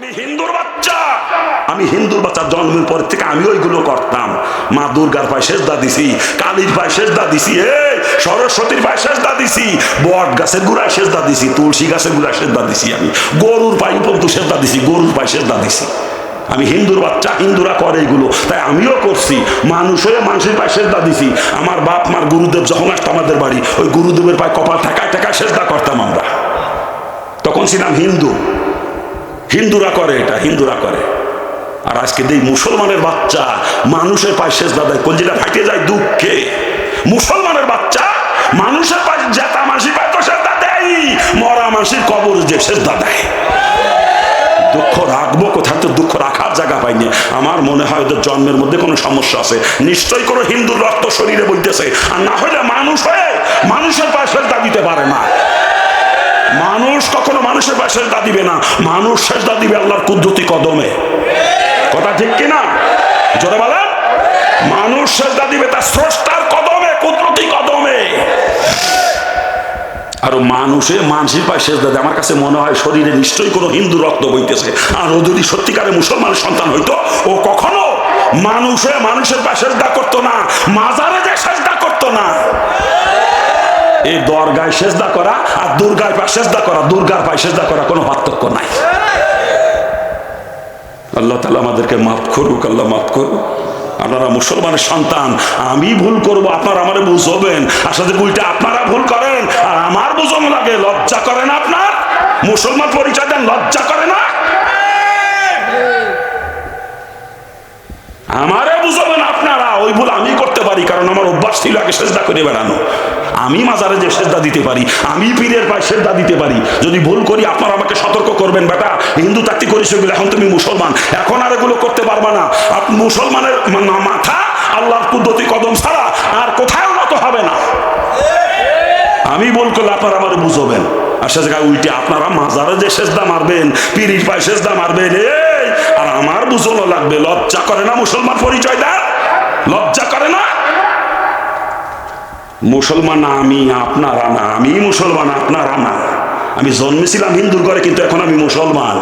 আমি হিন্দুর বাচ্চা। আমি হিন্দুর বাচ্চা জন্মের পর থেকে আমি ওইগুলো করতাম। মা দুর্গার পায়ে সেজদা দিছি, কালীর পায়ে সেজদা দিছি, এই সরস্বতীর পায়ে সেজদা দিছি, বট গাছের গুড়ায় সেজদা দিছি, তুলসী গাছের গুড়ায় সেজদা দিছি আমি, গরুর পায়ে পর্যন্ত সেজদা দিছি, গরুর পায়ে সেজদা দিছি। আমি হিন্দুর বাচ্চা, হিন্দুরা করে এগুলো, তাই আমিও করছি, মানুষ হয়ে মানুষের পায়ে সেজদা দিছি। আমার বাপ, মার গুরুদেব যখন আসতো আমাদের বাড়ি, ওই গুরুদেবের পায়ে কপাল ঠেকায় ঠেকায় সেজদা করতাম আমরা। তখন ছিলাম হিন্দু। হিন্দুরা করে এটা, হিন্দুরা করে। আর আজকে দেই মুসলমানের বাচ্চা মানুষের পায়ে শেষ দাদায় কলজিটা ফাটে যায় দুঃখে। মুসলমানের বাচ্চা মানুষের পায়ে জেতা মাসির পায়ে তো শেষ দেয় মরা মাসির কবর যে শেষ দেয়। দুঃখ রাখব কোথায়? তো দুঃখ রাখার জায়গা পাইনি। আমার মনে হয় ওদের জন্মের মধ্যে কোনো সমস্যা আছে। নিশ্চয়ই কোনো হিন্দুর রক্ত শরীরে বইতেছে। আর না হলে মানুষ হয়ে মানুষের সেজদা দিতে পারে না। মানুষ কখনো মানুষের পায়ে সেজদা দিবে না। মানুষ সেজদা দিবে আল্লাহর কুদ্রতি কদমে। কথা ঠিক কিনা? জোরে বলেন। মানুষ সেজদা দিবে তার স্রষ্টার কদমে, কুদরতি কদমে। আর মানুষে মানসিক পায় শেষ দাদা আমার কাছে মনে হয় শরীরে নিশ্চয়ই কোনো হিন্দু রক্ত বইতেছে। আর ও যদি সত্যিকারে মুসলমানের সন্তান হইতো, ও কখনো মানুষে মানুষের পায়ে সেজদা করতো না। মাজারে যে সেজদা করতো না। এই দরগায় সেজদা করা আর দুর্গায় পায়ে সেজদা করা, দুর্গার পায়ে সেজদা করা কোনো পার্থক্য নাই। আল্লাহ তালা আমাদেরকে মাফ করুক, আল্লাহ মাফ করুক। আপনারা মুসলমানের সন্তান, আমি ভুল করব, আপনারা আমারে বুঝবেন। আর সাথে উল্টা আপনারা ভুল করেন, আর আমার বুঝন লাগে, লজ্জা করে না আপনার? মুসলমান পরিচয় দেন, লজ্জা করে না? আমারে বুঝবেন আপনারা ওই ভুল আমি করতে পারি আমার ছিল আগে সেজদা করে বেড়ানো। আমি মাজারে যে সেজদা দিতে পারি, আমি পীরের পায়ে সেজদা দিতে পারি। যদি ভুল করি, আপনারা আমাকে সতর্ক করবেন, বেটা। হিন্দু তাত্তি করিস এগুলো এখন তুমি মুসলমান। এখন আর এগুলো করতে পারবা না। মুসলমানের মাথা আল্লাহর কুদরতি কদম ছাড়া আর কোথাও নত হবে না। আমি বল করলে আপনারা আমার বুঝবেন। আর সে জায়গায় উল্টে আপনারা মাজারে যে সেজদা মারবেন, পিরির পায়ে সেজদা মারবেন, এই! আর আমার বুঝনো লাগবে, লজ্জা করে না মুসলমান পরিচয় দেন লজ্জা করে না? মুসলমান আমি, আপনারা না আমি মুসলমান, আপনারা না আমি জন্মেছিলাম হিন্দুর ঘরে, কিন্তু এখন আমি মুসলমান।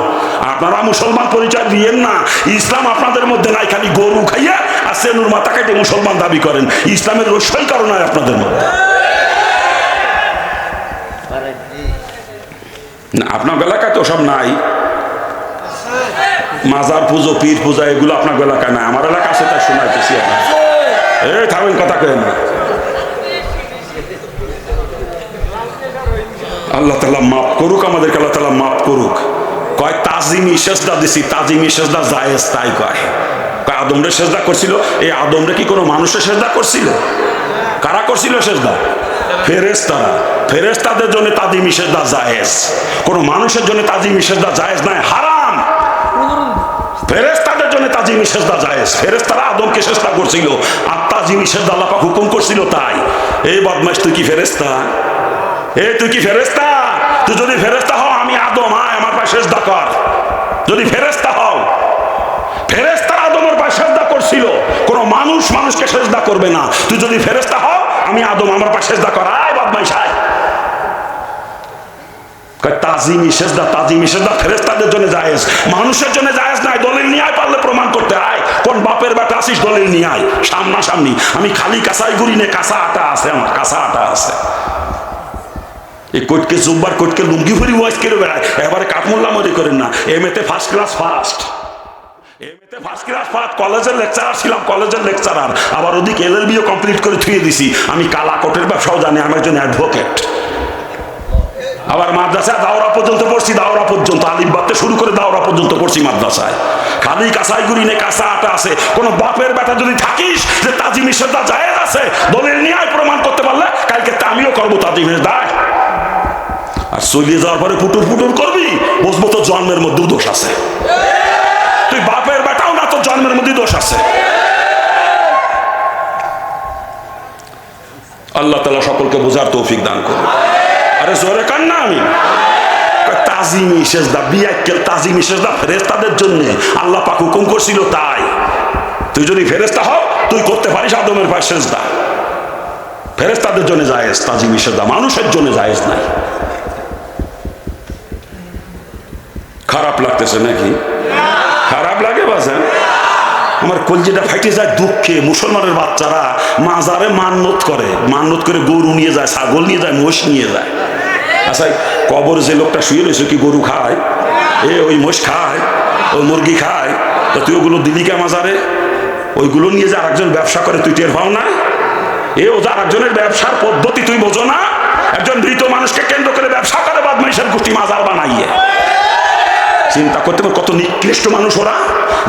আপনারা মুসলমান পরিচয় দিয়েন না। ইসলাম আপনাদের মধ্যে নাই, খালি গরু খাইয়া আর সেনুর মাথা কাটে মুসলমান দাবি করেন। ইসলামের রসই কারণ হয় আপনাদের মধ্যে। না, আপনার এলাকায় তো সব নাই। মাজার পুজো, পীর পূজা, এগুলো আপনার এলাকায় নাই। আমার এলাকা আছে, তাই শোনাইতেছি আপনার এই, থামেন, কথা কেন না। আল্লাহ তালা মাফ করুক, আমাদেরকে আল্লাহ তালা মাফ করুক। কয়, তাজিমি সেজদা দিছি, তাজিমি সেজদা জায়েজ তাই কয়। কয়, আদমরে সেজদা করছিল, এই আদমরে কি কোনো মানুষের সেজদা করছিল? কারা করছিল সেজদা? ফেরেস্তারা ফেরেস্তাদের জন্য তাজিমি সেজদা জায়েজ। কোনো মানুষের জন্য তাজিমি সেজদা জায়েজ নাই হারাম। ফেরেস্তাদের জন্য তাজিমি সেজদা জায়েজ। ফেরেস্তারা আদমকে চেষ্টা করছিল, আর তাজিমি সেজদা আল্লাহ পাক হুকুম করছিল তাই। এই বদমাস তুই কি ফেরেস্তা এ, তুই কি ফেরেস্তা তুই যদি ফেরেস্তা হও, আমি আদম, আয় আমার পায়ে সেজদা কর। যদি ফেরেস্তা হও ফেরেস্তার আদমের পায়ে করছিল, কোনো মানুষ মানুষকে সেজদা করবে না। তুই যদি ফেরেস্তা হও, আমি আদম, আমার পায়ে সেজদা কর। আয় সেজদা ফেরেস্তাদের জন্য মানুষের জন্য জায়েজ নাই দলিল নিয়ে আয়, পারলে প্রমাণ করতে। আয়, কোন বাপের বেটা আসিস দলিল নিয়ে আয়। সামনাসামনি, আমি খালি কাঁসাই গুড়ি নে কাঁসা আটা আছে, আমার কাঁসা আটা আছে। এই কোটকে জুব্বার কোটকে লুঙ্গি ভরি ওয়াইজ করে বেড়ায়। এবারে কাঠমোল্লা মনে করেন না। এম এতে ফার্স্ট ক্লাস ফার্স্ট আবার পর্যন্ত পড়ছি পর্যন্ত। বাদতে শুরু করে পর্যন্ত পড়ছি মাদ্রাসায়। নে আছে। কোনো বাপের বেটা যদি থাকিস যে তাজি নিষেধা জায়েজ আছে, দলিল নিয়ে প্রমাণ করতে পারলে, কালকে আমিও করব তাজি দায় আর চলিয়ে যাওয়ার পরে পুটুর পুটুর করবি? বুঝব তো জন্মের মধ্যেও দোষ আছে। তুই বাপের বেটাও না, তোর জন্মের মধ্যে দোষ আছে। আল্লাহ তালা সকলকে বোঝার তৌফিক দান করুন। আরে জোরে কান না আমি তাজিমি সেজদা বিয়াক্কেল তাজিমি সেজদা ফেরেস্তাদের জন্য আল্লাহ পাক হুকুম করছিল তাই। তুই যদি ফেরেস্তা হও, তুই করতে পারিস আদমের পায়ে সেজদা। ফেরেস্তাদের জন্য জায়েজ, তাজিমি সেজদা, মানুষের জন্য জায়েজ নাই। লাগতেছে নাকি? খারাপ লাগে বাজান আমার কলজিটা ফাইটে যায় দুঃখে। মুসলমানের বাচ্চারা মাজারে মান্নত করে। মান্নত করে গরু নিয়ে যায়, ছাগল নিয়ে যায় মোষ নিয়ে যায়। আচ্ছা কবর যে লোকটা শুয়ে রয়েছে কি গরু খায়? এ ওই মোষ খায়, ওই মুরগি খায়। তো তুই ওগুলো দিলি কে মাজারে? ওইগুলো নিয়ে যে আরেকজন ব্যবসা করে, তুই টের পাও না? এ ও যে আরেকজনের ব্যবসার পদ্ধতি তুই বোঝো না? একজন মৃত মানুষকে কেন্দ্র করে ব্যবসা করে বাদ বাদমাইশের গোষ্ঠী মাজার বানাইয়ে। চিন্তা করতে পারে, কত নিকৃষ্ট মানুষ ওরা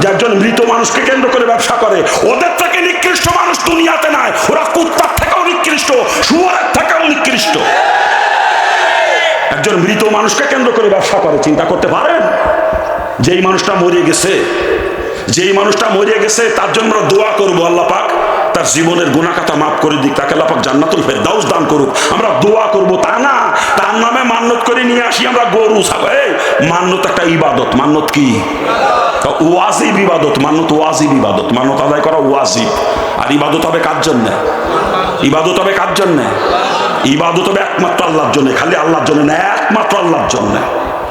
যে একজন মৃত মানুষকে কেন্দ্র করে ব্যবসা করে। ওদের থেকে নিকৃষ্ট মানুষ দুনিয়াতে নাই, ওরা কুত্তার থেকেও নিকৃষ্ট, শুয়ারের থেকেও নিকৃষ্ট। একজন মৃত মানুষকে কেন্দ্র করে ব্যবসা করে, চিন্তা করতে পারেন যেই মানুষটা মরে গেছে, যেই মানুষটা মরে গেছে, তার জন্য আমরা দোয়া করব, আল্লাহ পাক। তার জীবনের গুণাকাতা মাফ করে দিক, তাকে আল্লাহ পাক জান্নাতুল ফেরদাউস দান করুক। আমরা দোয়া করব তা না, তার নামে মান্নত করে নিয়ে আসি আমরা গরু মান্নত একটা ইবাদত মান্যত কি? ওয়াজিব ইবাদত, মান্নত ওয়াজিব ইবাদত। মান্নত আদায় করা ওয়াজিব। আর ইবাদত হবে কার জন্য? ইবাদত হবে কার জন্য? ইবাদত হবে একমাত্র আল্লাহর জন্য, খালি আল্লাহর জন্য না, একমাত্র আল্লাহর জন্য।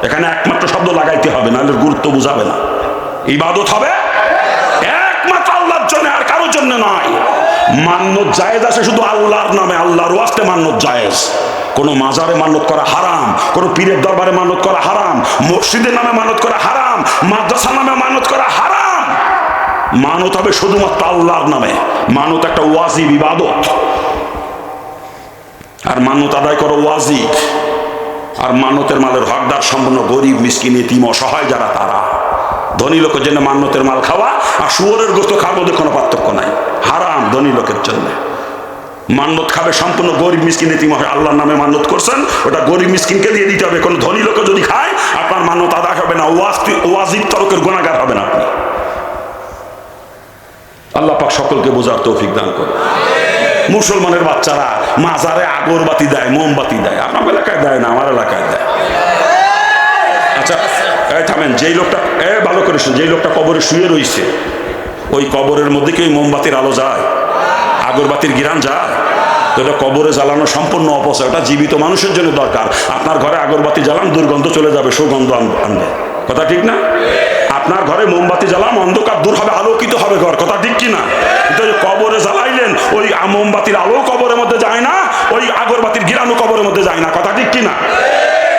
এখানে একমাত্র শব্দ লাগাইতে হবে, নাহলে গুরুত্ব বুঝাবে না। ইবাদত হবে একমাত্র আল্লাহর জন্য, আর কারোর জন্য নয়। মান্যত জায়েজ আছে শুধু আল্লাহর নামে, আল্লাহর ওয়াস্তে মান্যত জায়েজ কোনো মাজারে মান্যত করা হারাম, কোনো পীরের দরবারে মান্যত করা হারাম, মসজিদের নামে মানত করা হারাম, মাদ্রাসার নামে মানত করা হারাম। মানত হবে শুধুমাত্র আল্লাহর নামে। মানত একটা ওয়াজিব ইবাদত। আর মানত আদায় করো ওয়াজিব। আর মানতের মালের হকদার সম্পূর্ণ গরিব, মিসকিন, এতিম, অসহায় যারা তারা। ধনী লোকের জন্য মান্যতের মাল খাওয়া আর শুয়োরের গোস্ত খাওয়ার মধ্যে কোনো পার্থক্য নাই। হারাম ধনী লোকের জন্য। মান্যত খাবে সম্পূর্ণ গরিব মিসকিন এতিম হয় আল্লাহর নামে মান্যত করছেন, ওটা গরিব মিসকিনকে দিয়ে দিতে হবে। কোনো ধনী লোকে যদি খায়, আপনার মান্যত আদায় হবে না। ওয়াস্তি ওয়াজিব তরকের গুণাগার হবে না আপনি। আল্লাহ পাক সকলকে বোঝার তৌফিক দান করে মুসলমানের বাচ্চারা মাজারে আগরবাতি দেয়, মোমবাতি দেয়। আপনার এলাকায় দেয় না, আমার এলাকায় দেয়। আচ্ছা থামেন, যেই লোকটা এ, ভালো করে শুন, যেই লোকটা কবরে শুয়ে রইছে ওই কবরের মধ্যে কি মোমবাতির আলো যায়? আগরবাতির গিরান যায়? এটা কবরে জ্বালানো সম্পূর্ণ অপচয়। ওটা জীবিত মানুষের জন্য দরকার। আপনার ঘরে আগরবাতি জ্বালান, দুর্গন্ধ চলে যাবে, সুগন্ধ আন- আনবে। কথা ঠিক না? আপনার ঘরে মোমবাতি জ্বালাম, অন্ধকার দূর হবে, আলোকিত হবে ঘর। কথা ঠিক কি না? কিন্তু কবরে জ্বালাইলেন, ওই মোমবাতির আলো কবরের মধ্যে যায় না ওই আগরবাতির গিরানো কবরের মধ্যে যায় না কথা ঠিক কি না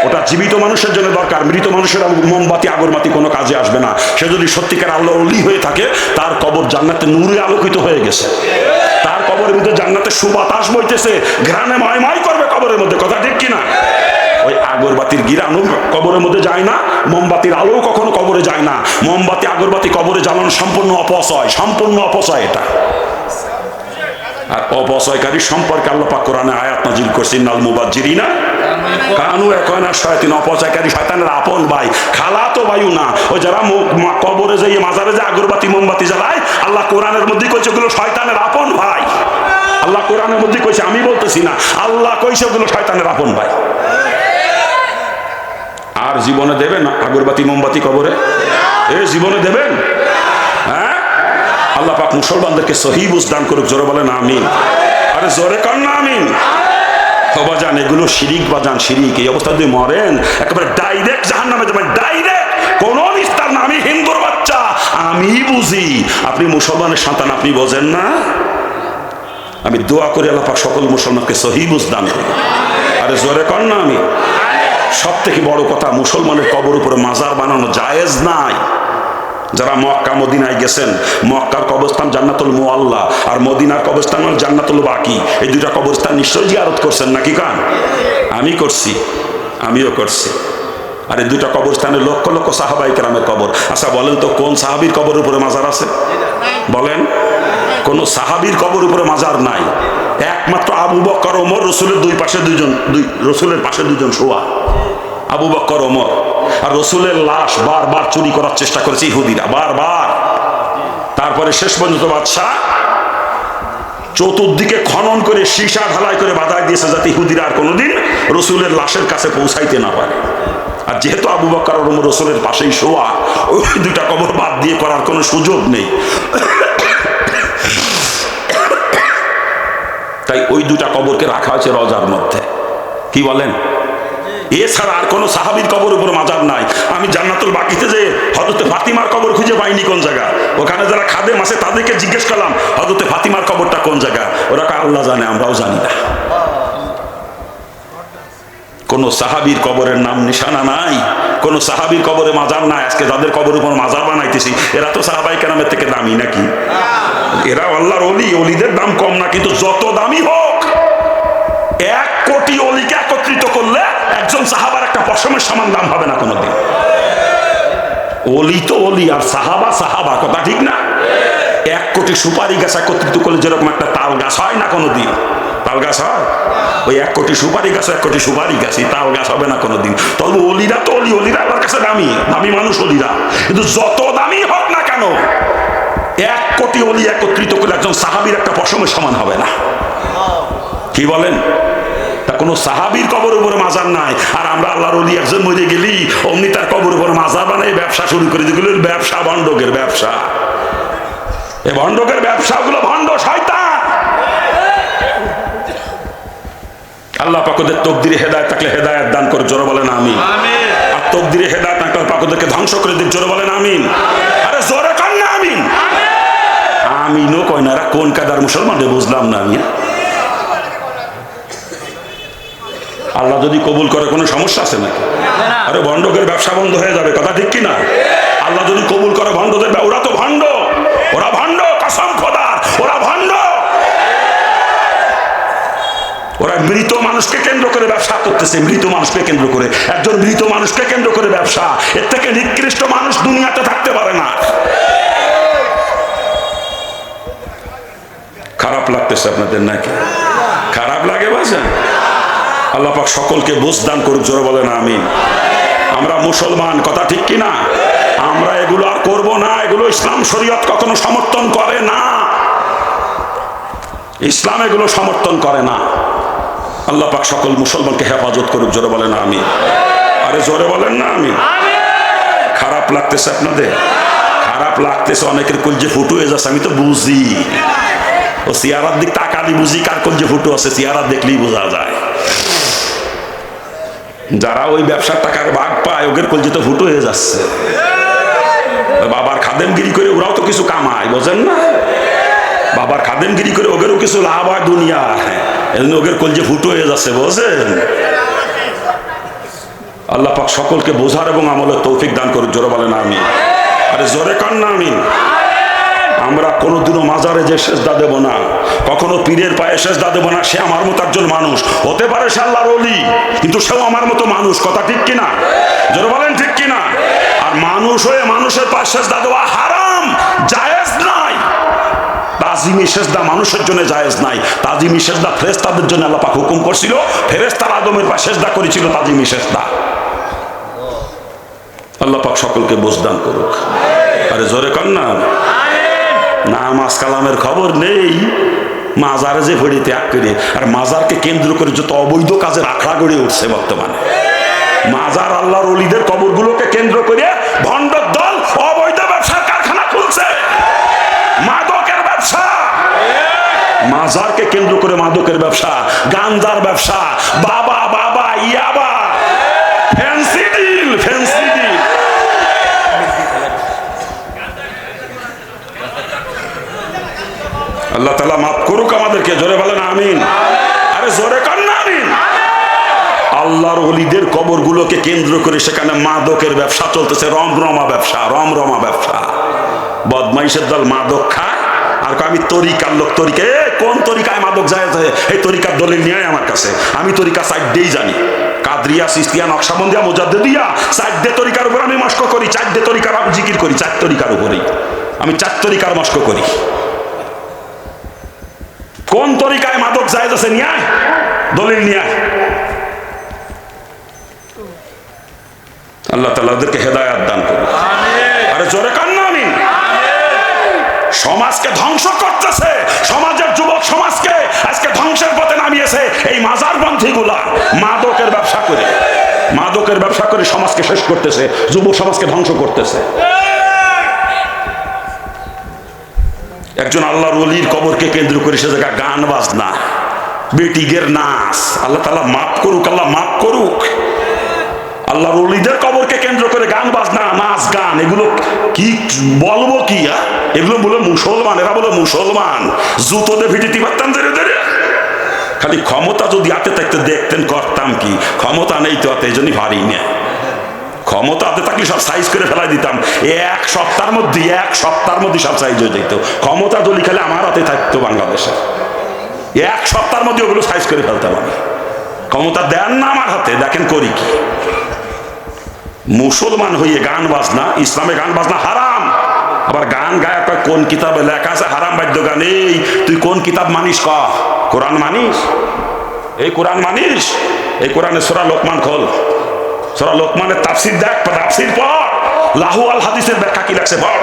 ওটা জীবিত মানুষের জন্য দরকার। মৃত মানুষের মোমবাতি, আগরবাতি কোনো কাজে আসবে না। সে যদি সত্যিকার আল্লাহ অলি হয়ে থাকে, তার কবর জান্নাতে নূরে আলোকিত হয়ে গেছে। তার কবরের মধ্যে জান্নাতে সুবাতাস বইতেছে, ঘ্রাণে ময় করবে কবরের মধ্যে। কথা ঠিক কিনা? ওই আগরবাতির গিরানো কবরের মধ্যে যায় না, মোমবাতির আলো কখনো কবরে যায় না। মোমবাতি, আগরবাতি কবরে জ্বালানো সম্পূর্ণ অপচয় সম্পূর্ণ অপচয় এটা। আর অপচয়কারী সম্পর্কে আল্লাহ পাক কোরআনে আয়াত নাজিল করছেন নাল মুবাজ্জিরিনা কানু এখন আর শয়তান, অপচয়কারী শয়তানের আপন ভাই। খালা তো বায়ু না। ও যারা কবরে যাই মাজারে যে আগরবাতি, মোমবাতি জ্বালায়, আল্লাহ কোরআনের মধ্যে কইছে ওগুলো শয়তানের আপন ভাই। আল্লাহ কোরআনের মধ্যে কইছে, আমি বলতেছি না, আল্লাহ কইছে ওগুলো শয়তানের আপন ভাই। আর জীবনে দেবেন আগরবাতি, মোমবাতি কবরে? এ জীবনে দেবেন? হ্যাঁ? আল্লাহ পাক মুসলমানদেরকে সহি বুঝ দান করুক, জোরে বলেন, আমিন। আরে জোরে কর না, আমিন। বাজান এগুলো শিরিক বাজান শিরিক, এই অবস্থা যদি মরেন, একেবারে ডাইরেক্ট জাহান নামে যাবেন ডাইরেক্ট কোন নিস্তার না, আমি হিন্দুর বাচ্চা, আমি বুঝি। আপনি মুসলমানের সন্তান, আপনি বোঝেন না? আমি দোয়া করি আল্লাহ সকল মুসলমানকে সহি বুঝ দান করুক আরে জোরে কর না আমি? সব থেকে বড় কথা, মুসলমানের কবর উপরে মাজার বানানো জায়েজ নাই। যারা মক্কা, মদিনায় গেছেন, মক্কার কবরস্থান জান্নাতুল মুআল্লা আর মদিনার কবরস্থান জান্নাতুল বাকি। এই দুটা কবরস্থান নিশ্চয়ই জিয়ারত করছেন নাকি কান? আমি করছি, আমিও করছি। আর এই দুটা কবরস্থানে লক্ষ লক্ষ সাহাবাই কেরামের কবর। আচ্ছা বলেন তো কোন সাহাবির কবর উপরে মাজার আছে? বলেন, কোন সাহাবির কবর উপরে মাজার নাই। একমাত্র আবু বক্কর ওমর, রসুলের দুই পাশে দুইজন, দুই, রসুলের পাশে দুইজন শোয়া। আবু বক্কর ওমর। আর রসুলের লাশ বারবার চুরি করার চেষ্টা করেছে ইহুদিরা, বারবার। তারপরে শেষ পর্যন্ত বাদশাহ চতুর্দিকে খনন করে সীসা ঢালাই করে বাধাই দিয়েছে যাতে ইহুদিরা আর কোনোদিন রসুলের লাশের কাছে পৌঁছাইতে না পারে। আর যেহেতু আবু বক্কর রসুলের পাশেই শোয়া, ওই দুটা কবর বাদ দিয়ে করার কোনো সুযোগ নেই। তাই ওই দুটা কবরকে রাখা হয়েছে রজার মধ্যে। কি বলেন? এছাড়া আর কোনো সাহাবির কবর উপর মাজার নাই। আমি জান্নাতুল বাকিতে যে হজরতে ফাতিমার কবর খুঁজে পাইনি কোন জায়গা? ওখানে যারা খাদে মাসে তাদেরকে জিজ্ঞেস করলাম হজরতে ফাতিমার কবরটা কোন জায়গা? ওরা আল্লাহ জানে, আমরাও জানি না। কোন সাহাবির কবরের নাম নিশানা নাই। কোন সাহাবির কবরে মাজার নাই। আজকে যাদের কবর উপর মাজার বানাইতেছি, এরা তো সাহাবাই কেরামের থেকে দামি নাকি? এরা আল্লাহর অলি অলিদের দাম কম না, কিন্তু যত দামি হোক, এক কোটি অলিকে একত্রিত করলে একজন সাহাবার একটা পশমের সমান দাম হবে না কোনোদিন। অলি তো অলি আর সাহাবা সাহাবা কথা ঠিক না? এক কোটি সুপারি গাছ একত্রিত করলে যেরকম একটা তাল গাছ হয় না কোনোদিন। তাল গাছ হয়? ওই এক কোটি সুপারি গাছ, এক কোটি সুপারি গাছ এই তাল গাছ হবে না কোনোদিন। তবে অলিরা তো অলি অলিরা আমার কাছে দামি দামি মানুষ অলিরা কিন্তু যত দামি হোক না কেন, এক কোটি অলি একত্রিত করে একজন সাহাবির একটা পশমের সমান হবে না। কি বলেন? কোনো সাহাবির কবর উপরে মাজার নাই। আর আমরা আল্লাহর অলি একজন মরে গেলি অমনি তার কবর উপরে মাজার বানাই ব্যবসা শুরু করে দিগুলো ব্যবসা ভণ্ডকের ব্যবসা। এ ভণ্ডকের ব্যবসাগুলো ভণ্ড শয়তান। আল্লাহ পাকদের তকদিরে হেদায়ত থাকলে হেদায়ত দান করে জোরে বলেন আমি আর তকদিরে হেদায়ত না থাকলে পাকদেরকে ধ্বংস করে দিক জোরে বলেন আমিন। আরে জোরে কর না আমিন। আমিনও কয় না কোন কাদার মুসলমান বুঝলাম না আমি। আল্লাহ যদি কবুল করে কোনো সমস্যা আছে নাকি? আরে ভণ্ডকের ব্যবসা বন্ধ হয়ে যাবে কথা ঠিক কি না আল্লাহ যদি কবুল করে ভণ্ডদের ওরা তো ভণ্ড। ওরা ভণ্ড কসম খোদার ওরা ভণ্ড। ওরা মৃত মানুষকে কেন্দ্র করে ব্যবসা করতেছে মৃত মানুষকে কেন্দ্র করে। একজন মৃত মানুষকে কেন্দ্র করে ব্যবসা এর থেকে নিকৃষ্ট মানুষ দুনিয়াতে থাকতে পারে না। খারাপ লাগতেছে আপনাদের নাকি? খারাপ লাগে বাজা আল্লাহ পাক সকলকে বুঝ দান করুক, জোরে বলে না আমি আমরা মুসলমান, কথা ঠিক কি না আমরা এগুলো আর করব না, এগুলো ইসলাম শরীয়ত কখনো সমর্থন করে না। ইসলাম এগুলো সমর্থন করে না। আল্লাহ পাক সকল মুসলমানকে হেফাজত করুক, জোরে বলেন আমি আরে জোরে বলেন না আমি খারাপ লাগতেছে আপনাদের? খারাপ লাগতেছে, অনেকের কলজে ফুটু হয়ে যাচ্ছে, আমি তো বুঝি। ও সিয়ারার দিক তাকালি বুঝি, কার কলজে ফুটু আছে সিয়ারার দেখলেই বোঝা যায়। যারা ওই ব্যবসার টাকার ভাগ পায়, ওদের কলজে তো ফুটো হয়ে যাচ্ছে। বাবার খাদেমগিরি করে ওরাও তো কিছু কামায়, বোঝেন না? বাবার খাদেমগিরি করে ওদেরও কিছু লাভ হয় দুনিয়া এজন্য ওদের কলজে ফুটো হয়ে যাচ্ছে, বোঝেন? আল্লাহ পাক সকলকে বোঝার এবং আমলের তৌফিক দান করুক, জোরে বলেন আমি আরে জোরে কান না আমি আমরা কোনোদিনও মাজারে যে সেজদা দেব না, কখনো পীরের পায়ে সেজদা দেব না, সে আমার মতো একজন মানুষ। হতে পারে সে আল্লাহর অলি কিন্তু সেও আমার মতো মানুষ। কথা ঠিক কিনা? জোরে বলেন ঠিক কিনা? আর মানুষ হয়ে মানুষের পায়ে সেজদা দেওয়া হারাম, জায়েজ নাই। তাজিমি সেজদা মানুষের জন্য জায়েজ নাই। তাজিমি সেজদা ফেরেস্তাদের জন্য আল্লাহ পাক হুকুম করছিল ফেরেস্তার আদমের পায়ে সেজদা করেছিল, তাজিমি সেজদা। আল্লাহ পাক সকলকে বুঝদান করুক। আরে জোরে না। নামাজ কালামের খবর নেই। মাজারে যে ভরি ত্যাগ করে, আর মাজারকে কেন্দ্র করে যত অবৈধ কাজের আখড়া গড়ে উঠছে বর্তমানে। মাজার আল্লাহর অলিদের কবরগুলোকে কেন্দ্র করে ভণ্ড দল অবৈধ ব্যবসার কারখানা খুলছে। মাদকের ব্যবসা। মাজারকে কেন্দ্র করে মাদকের ব্যবসা, গাঞ্জার ব্যবসা, বাবা বাবা, ইয়াবা। ফ্যান্সি ডিল, ফ্যান্সি ডিল আল্লাহ তালা মাফ করুক আমাদেরকে, জোরে বলেন, আমিন। আরে জোরে কর না, আমিন। আল্লাহর অলিদের কবরগুলোকে কেন্দ্র করে সেখানে মাদকের ব্যবসা চলতেছে রমরমা ব্যবসা রমরমা ব্যবসা। বদমাইশের দল মাদক খায়। আর আমি তরিকার লোক, তরিকা এ, কোন তরিকায় মাদক যায়? এই তরিকার দলিল নিয়ে আমার কাছে। আমি তরিকা সাইড দিয়েই জানি। কাদরিয়া সিস্তিয়া নকশাবন্দিয়া মোজাদ্দিয়া সাইড দে তরিকার উপর আমি মস্ক করি, চার দে তরিকার আমি জিকির করি, চার তরিকার উপরেই। আমি চার তরিকার মস্ক করি। কোন তরিকায় মাদক জায়েজ আছে নিয়ে দলিল নিয়ে। আল্লাহ তালা ওদেরকে হেদায়াত দান করুন আরে জোরে কান না আমি সমাজকে ধ্বংস করতেছে সমাজের যুবক সমাজকে আজকে ধ্বংসের পথে নামিয়েছে এই মাজার পন্থীগুলা। মাদকের ব্যবসা করে মাদকের ব্যবসা করে সমাজকে শেষ করতেছে যুব সমাজকে ধ্বংস করতেছে। একজন আল্লাহর অলির কবরকে কেন্দ্র করে সে জায়গায় গান বাজনা, বেটিগের নাচ, আল্লাহ তালা মাফ করুক, আল্লাহ মাফ করুক। আল্লাহর অলিদের কবরকে কেন্দ্র করে গান বাজনা, নাচ, গান, এগুলো কি বলব কি? এগুলো বলে মুসলমান, এরা বলে মুসলমান। জুতোতে ভিটিতে পারতাম ধীরে ধীরে। খালি ক্ষমতা যদি হাতে থাকতে দেখতেন করতাম কি? ক্ষমতা নেই তো এই জন্যই পারি না ক্ষমতা হাতে থাকলে সব সাইজ করে ফেলাই দিতাম। এক সপ্তাহের মধ্যে, এক সপ্তাহের মধ্যে সব সাইজ হয়ে যেত। ক্ষমতা যদি খালি আমার হাতে থাকতো বাংলাদেশে। এক সপ্তাহের মধ্যে ওগুলো সাইজ করে ফেলতাম আমি। ক্ষমতা দেন না আমার হাতে, দেখেন করি কি। মুসলমান হয়ে গান বাজনা, ইসলামে গান বাজনা হারাম। আবার গান গায় কয়, কোন কিতাবে লেখা আছে হারাম বাদ্য গান? এই, তুই কোন কিতাব মানিস ক? কোরআন মানিস? এই কোরআন মানিস? এই কোরআনে সোরা লোকমান খোল। সোরা লোকমানের তাফসির দেখ তাফসির পর লাহু আল হাদিসের ব্যাখ্যা কি লাগছে পড়।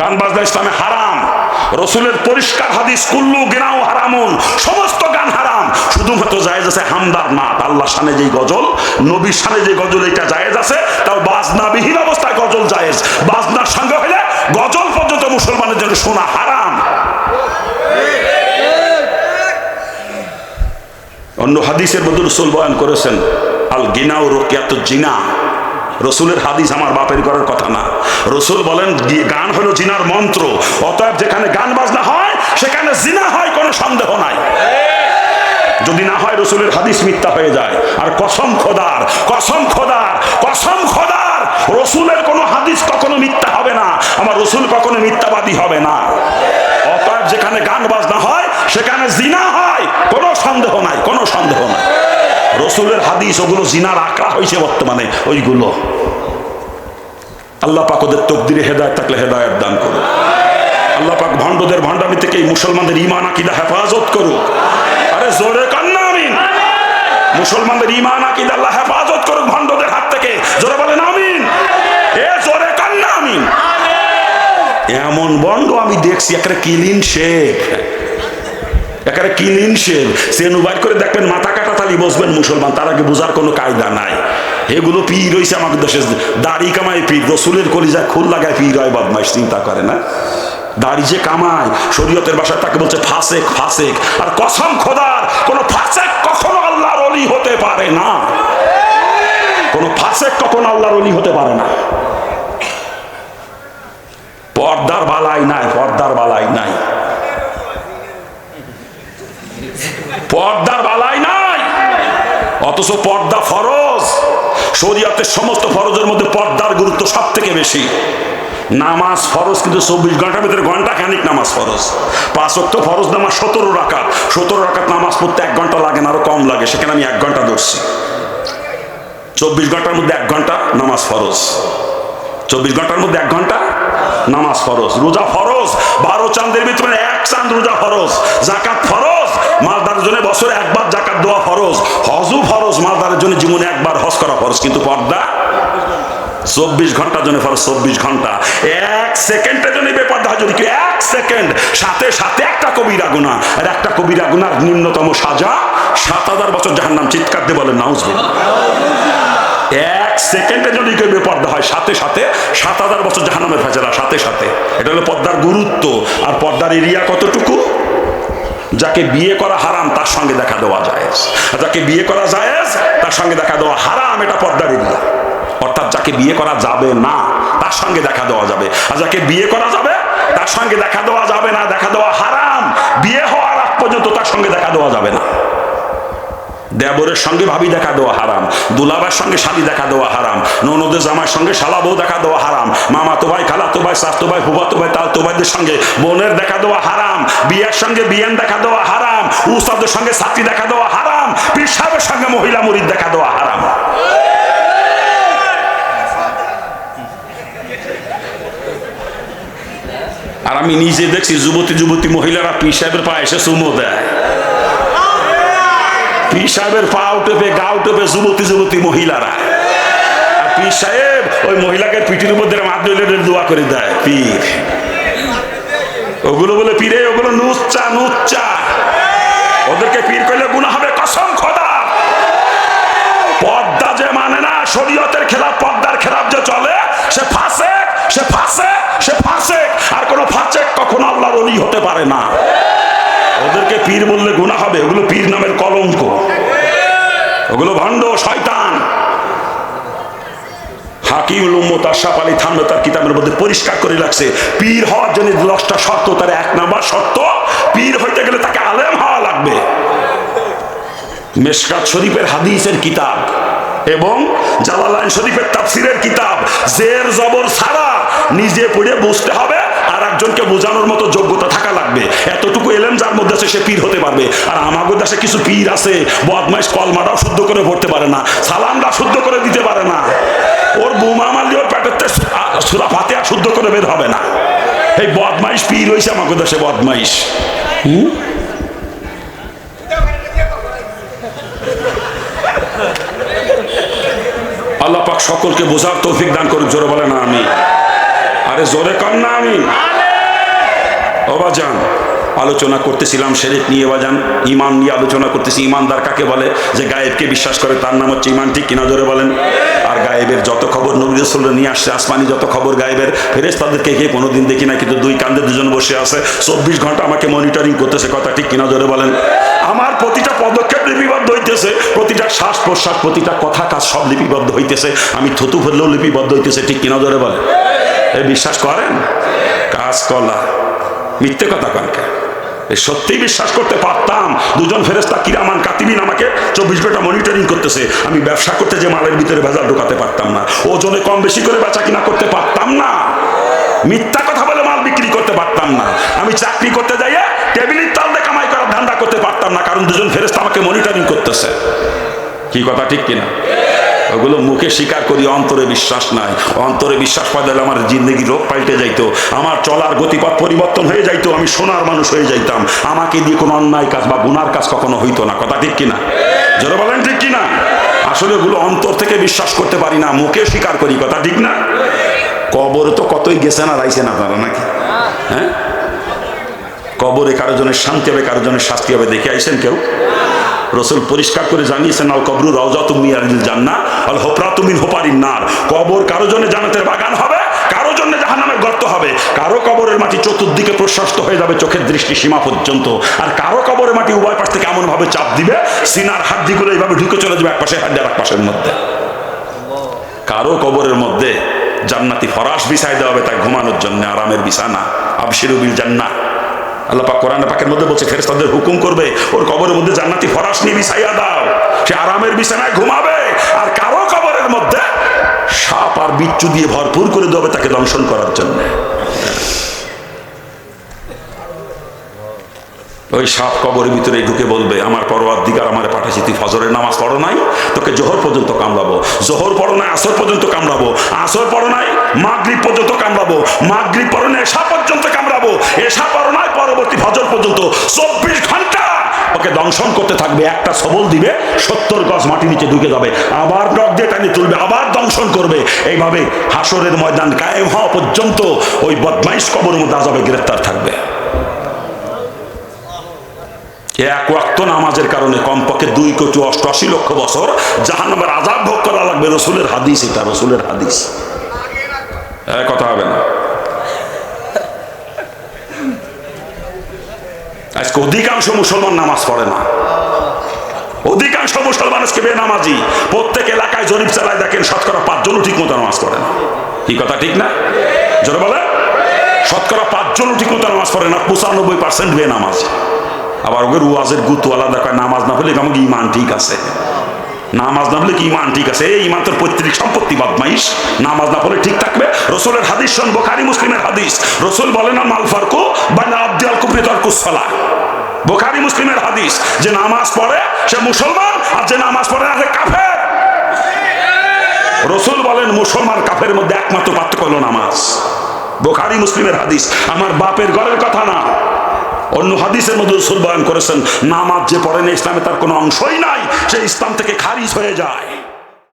গান বাজনা ইসলামে হারাম। রসুলের পরিষ্কার হাদিস, কুল্লু, গেনাও হারামুন, সমস্ত গান হারাম। শুধুমাত্র জায়েজ আছে হামদার নাথ আল্লাহ শানে যেই গজল, নবীর শানে যে গজল এটা জায়েজ আছে, তাও বাজনাবিহীন অবস্থায় গজল জায়েজ। বাজনার সঙ্গে হলে গজল পর্যন্ত মুসলমানের জন্য শোনা হারাম। অন্য হাদিসের মধ্যে রসুল বয়ান করেছেন আল গিনাও রোকিয়াত জিনা। রসুলের হাদিস আমার বাপের করার কথা না। রসুল বলেন গান হলো জিনার মন্ত্র। অতএব যেখানে গান বাজনা হয়, সেখানে জিনা হয়, কোনো সন্দেহ নাই। যদি না হয়, রসুলের হাদিস মিথ্যা হয়ে যায়। আর কসম খোদার কসম খোদার কসম খোদার! রসুলের কোনো হাদিস কখনো মিথ্যা হবে না। আমার রসুল কখনো মিথ্যাবাদী হবে না। অতএব যেখানে গান বাজনা হয়, সেখানে জিনা হয়, কোনো সন্দেহ নাই, কোনো সন্দেহ নাই। রসুলের হাদিস, ওগুলো জিনার আঁকড়া হয়েছে বর্তমানে, ওইগুলো। আল্লাহ পাক ওদের তকদিরে হেদায়ত থাকলে হেদায়ত দান করুক। আল্লাহ পাক ভণ্ডদের ভণ্ডামি থেকে মুসলমানদের ইমান আকিদা হেফাজত করুক। আরে জোরে কান্না, আমিন। মুসলমানদের ইমান আকিদা আল্লাহ হেফাজত করুক ভণ্ডদের হাত থেকে। জোরে বলেন, আমিন। এ জোরে কান্না, আমিন। এমন বন্ড আমি দেখছি একটা কিলিন শেখ একেবারে কিলিন শেখ সে নুবাই করে দেখবেন মাথা তালি বসবেন মুসলমান, তার আগে বোঝার কোনো কায়দা নাই। এগুলো পীর রয়েছে আমাদের দেশে। দাড়ি কামায় পীর, রসুলের কলিজায় খুল লাগায় পীর হয়, বদমাইশ, চিন্তা করে না। দাড়ি যে কামায়, শরীয়তের বাসায় তাকে বলছে ফাসেক ফাসেক। আর কসম খোদার, কোন ফাসেক কখনো আল্লাহর অলি হতে পারে না। কোন ফাসেক কখনো আল্লাহর অলি হতে পারে না। পর্দার বালাই নাই, পর্দার বালাই নাই। পর্দার বালাই অথচ পর্দা ফরজ। শরীয়তের সমস্ত ফরজের মধ্যে পর্দার গুরুত্ব সব থেকে বেশি। নামাজ ফরজ, কিন্তু চব্বিশ ঘণ্টার ভিতরে ঘণ্টা খানিক নামাজ ফরজ। পাঁচ অক্ট ফরজ নামাজ সতেরো রাকাত। সতেরো রাকাত নামাজ পড়তে এক ঘণ্টা লাগে না, আরও কম লাগে। সেখানে আমি এক ঘণ্টা ধরছি। চব্বিশ ঘণ্টার মধ্যে এক ঘণ্টা নামাজ ফরজ। চব্বিশ ঘণ্টার মধ্যে এক ঘণ্টা নামাজ ফরজ, রোজা ফরজ, বারো চাঁদের ভিতরে এক চাঁদ রোজা ফরজ জাকাত ফরজ মালদারের জন্য বছরে একবার জাকাত দেওয়া ফরজ, হজও ফরজ মালদারের জন্য জীবনে একবার হজ করা ফরজ, কিন্তু পর্দা চব্বিশ ঘণ্টার জন্য ফরজ, চব্বিশ ঘণ্টা। এক সেকেন্ডের জন্য বেপর্দা যদি কেউ, এক সেকেন্ড, সাথে সাথে একটা কবিরা গুণা আর একটা কবিরা গুনার নিম্নতম সাজা সাত হাজার বছর যাহার নাম চিৎকার দিয়ে বলেন নাউজ এক সেকেন্ডে যদি কেউ বেপর্দা হয়, সাথে সাথে সাত হাজার বছর জাহান্নামের ফেসলা, সাথে সাথে। এটা হলো পর্দার গুরুত্ব। আর পর্দার এরিয়া কতটুকু? যাকে বিয়ে করা হারাম, তার সঙ্গে দেখা দেওয়া আর যাকে বিয়ে করা যায় তার সঙ্গে দেখা দেওয়া হারাম, এটা পর্দার এরিয়া। অর্থাৎ যাকে বিয়ে করা যাবে না, তার সঙ্গে দেখা দেওয়া যাবে। আর যাকে বিয়ে করা যাবে, তার সঙ্গে দেখা দেওয়া যাবে না, দেখা দেওয়া হারাম। বিয়ে হওয়ার আগ পর্যন্ত তার সঙ্গে দেখা দেওয়া যাবে না। দেবরের সঙ্গে ভাবি দেখা দেওয়া হারাম দুলাবার সঙ্গে শালি দেখা দেওয়া হারাম ননদের জামার সঙ্গে শালা বউ দেখা দেওয়া হারাম মামা তো ভাই খালা তো ভাই শাস্তো ভাই ফুবা তো ভাই তাল তো ভাইদের সঙ্গে বোনের দেখা দেওয়া হারাম, বিয়ের সঙ্গে বিয়ান দেখা দেওয়া হারাম, উস্তাদের সঙ্গে ছাত্রী দেখা দেওয়া হারাম, পীর সাহেবের সঙ্গে মহিলা মুরিদ দেখা দেওয়া হারাম। আর আমি নিজে দেখছি যুবতী যুবতী মহিলারা পীর সাহেবের পায়ে এসে চুমো দেয়। পীর সাহেবের পা উঠবে গা উঠবে যুবতী যুবতী মহিলারা। পীর সাহেব, ওই মহিলাকে পিঠির উপর দিয়ে দোয়া করে দেয়, পীর। ওগুলো বলে, পীরে, ওগুলো নুচ্চা নুচ্চা। ওদেরকে পীর করলে গুণা হবে কসম খোদা। পর্দা যে মানে না, শরীয়তের খেলাফ পর্দার খেলাফ যে চলে, সে ফাঁসে সে ফাঁসে সে ফাঁসে আর কোনো ফাঁসে কখনো আল্লাহর হতে পারে না। ওদেরকে পীর বললে গুণা হবে, ওগুলো পীর ওগুলো ভণ্ড, শয়তান। উম্মত আলী তার কিতাবের মধ্যে, পরিষ্কার করে রাখছে। পীর হওয়ার জন্য দশটা শর্ত, তার এক নাম্বার শর্ত, পীর হইতে গেলে তাকে আলেম হওয়া লাগবে। মেশকাত শরীফের হাদিসের কিতাব এবং জালালাইন শরীফের তাফসিরের কিতাব, জের জবর ছাড়া নিজে পড়ে বুঝতে হবে একজনকে বোঝানোর মতো যোগ্যতা থাকা লাগবে। এতটুকু এলেম যার মধ্যে আছে, সে পীর হতে পারবে। আর আমাদের দেশে কিছু পীর আছে, বদমাইশ কলমাটাও শুদ্ধ করে পড়তে পারে না, সালামটা শুদ্ধ করে দিতে পারে না। ওর বোমা মারলে ওর পেটের সুরা ফাতে আর শুদ্ধ করে বের হবে না। এই বদমাইশ পীর হয়েছে আমাদের দেশে বদমাইশ। আল্লাহ পাক সকলকে বোঝার তৌফিক দান করুক, জোরে বলে না আমি। আরে জোরে কর না আমি। অবাজান। আলোচনা করতেছিলাম শেরেক নিয়ে বাজান ইমান নিয়ে আলোচনা করতেছি। ইমানদার কাকে বলে? যে গায়েবকে বিশ্বাস করে, তার নাম হচ্ছে ইমান। ঠিক কিনা জোরে বলেন? আর গায়েবের যত খবর নবী রসুল নিয়ে আসছে, আসমানি যত খবর গায়েবের ফেরেস তাদেরকে কে কোনোদিন দেখি না কিন্তু দুই কান্দে দুজন বসে আছে। চব্বিশ ঘণ্টা আমাকে মনিটরিং করতেছে, কথা ঠিক কিনা জোরে বলেন? আমার প্রতিটা পদক্ষেপ লিপিবদ্ধ হইতেছে। প্রতিটা শ্বাস প্রশ্বাস প্রতিটা কথা কাজ সব লিপিবদ্ধ হইতেছে। আমি থুতু ফেললেও লিপিবদ্ধ হইতেছে, ঠিক কিনা জোরে বলেন? এ বিশ্বাস করেন? কাজ কলা। মিথ্যে কথা কনকে সত্যিই বিশ্বাস করতে পারতাম দুজন ফেরেস্তা কিরামান কাতিবিন আমাকে চব্বিশ ঘণ্টা মনিটরিং করতেছে। আমি ব্যবসা করতে যে মালের ভিতরে ভেজাল ঢোকাতে পারতাম না। ওজনে কম বেশি করে বেচা কিনা করতে পারতাম না। মিথ্যা কথা বলে মাল বিক্রি করতে পারতাম না। আমি চাকরি করতে যাইয়া টেবিলের তাল দিয়ে কামাই করার ধান্দা করতে পারতাম না, কারণ দুজন ফেরেস্তা আমাকে মনিটরিং করতেছে। কি কথা ঠিক কিনা? ওগুলো মুখে স্বীকার করি, অন্তরে বিশ্বাস নাই। অন্তরে বিশ্বাস পাইলে আমার জিন্দগি রোগ পাল্টে যাইতো, আমার চলার গতিপথ পরিবর্তন হয়ে যাইতো, আমি সোনার মানুষ হয়ে যাইতাম। আমাকে দিয়ে কোনো অন্যায় কাজ বা গুনার কাজ কখনো হইতো না। কথা ঠিক কিনা? জোরে বলেন ঠিক কিনা? আসলে ওগুলো অন্তর থেকে বিশ্বাস করতে পারি না, মুখে স্বীকার করি। কথা ঠিক না? কবরে তো কতই গেছে না রাইছে না তারা নাকি? হ্যাঁ? কবরে কারও জনের শান্তি হবে কারও জনের শাস্তি হবে, দেখে আইসেন কেউ? রসুল পরিষ্কার করে জানিয়েছেন, আল কবরু রওজা তুমি জান্না আল হোপরা তুমি হোপারিন নার। কবর কারও জন্য জান্নাতের বাগান হবে, কারও জন্য জাহান্নামের গর্ত হবে। কারও কবরের মাটি চতুর্দিকে প্রশস্ত হয়ে যাবে চোখের দৃষ্টি সীমা পর্যন্ত। আর কারও কবরের মাটি উভয় পাশ থেকে এমন ভাবে চাপ দিবে, সিনার হাড্ডিগুলো এইভাবে ঢুকে চলে যাবে এক পাশে হাড্ডি আর এক পাশের মধ্যে। কারও কবরের মধ্যে জান্নাতি ফরাস বিছাই দেওয়া হবে তাই ঘুমানোর জন্য, আরামের বিছানা। আবশিরুবিল জান্নাত আল্লাহ পাক কোরআন পাকের মধ্যে বলছে, ফেরেশতাদের হুকুম করবে, ওর কবরের মধ্যে জান্নাতি ফরাস নিয়ে বিছাইয়া দাও। সে আরামের বিছানায় ঘুমাবে, আর কারও কবরের মধ্যে সাপ আর বিচ্ছু দিয়ে ভরপুর করে দেবে তাকে দংশন করার জন্য। ওই সাপ কবরের ভিতরে ঢুকে বলবে, আমার পরবাদ দিগার আমার পাঠাচ্ছি তুই ফজরের নামাজ পড়ো নাই? তোকে জোহর পর্যন্ত কামড়াবো, জোহর পড়ো নাই, আসর পর্যন্ত কামড়াবো, আসর পড়ো নাই, মাগরিব পর্যন্ত কামড়াবো, মাগরিব পড়ো নাই এসা পর্যন্ত কামড়াবো এসা পড়ো পরবর্তী ফজর পর্যন্ত চব্বিশ ঘণ্টা ওকে দংশন করতে থাকবে। একটা সবল দিবে, সত্তর গজ মাটি নিচে ঢুকে যাবে। আবার ডক দিয়ে টানি তুলবে, আবার দংশন করবে। এইভাবে হাসরের ময়দান কায়েম হওয়া পর্যন্ত ওই বদমাইশ কবর মধ্যে আজাবে গ্রেফতার থাকবে। এক ওয়াক্ত নামাজের কারণে কমপক্ষে দুই কোটি অষ্টআশি লক্ষ বছর জাহান নামের আজাব ভোগ করা লাগবে। রসুলের হাদিস এটা, রসুলের হাদিস। কথা হবে না। আজকে অধিকাংশ মুসলমান নামাজ পড়ে না। অধিকাংশ মুসলমান আজকে বেনামাজি। প্রত্যেক এলাকায় জরিপ চালায় দেখেন শতকরা পাঁচজনও ঠিক মতো নামাজ পড়ে না। কি কথা, ঠিক না? জোরে বলে শতকরা পাঁচজনও ঠিক মতো নামাজ পড়ে না, পঁচানব্বই পার্সেন্ট বেনামাজ। আবার ওকে রুয়াজের গুতু আলাদা নামাজ না হলে আমাকে ইমান ঠিক আছে। নামাজ না হলে কি ইমান ঠিক আছে? এই ইমান তোর পৈতৃক সম্পত্তি, বদমাইশ। নামাজ না হলে ঠিক থাকবে। রসুলের হাদিস শোন, বোখারি, মুসলিমের হাদিস। রসুল বলে না মাল ফারকু বা না আব্দিয়াল কুফরি তর্কুসলা বোখারি, মুসলিমের হাদিস। যে নামাজ পড়ে, সে মুসলমান, আর যে নামাজ পড়ে না সে কাফের। রসুল বলেন, মুসলমান কাফের মধ্যে একমাত্র পার্থক্য হলো নামাজ। বোখারি, মুসলিমের হাদিস। আমার বাপের ঘরের কথা না। অন্য হাদিসের মধ্যে রসুল বয়ান করেছেন, নামাজ যে পড়ে না ইসলামে তার কোনো অংশই নাই, সে ইসলাম থেকে খারিজ হয়ে যায়।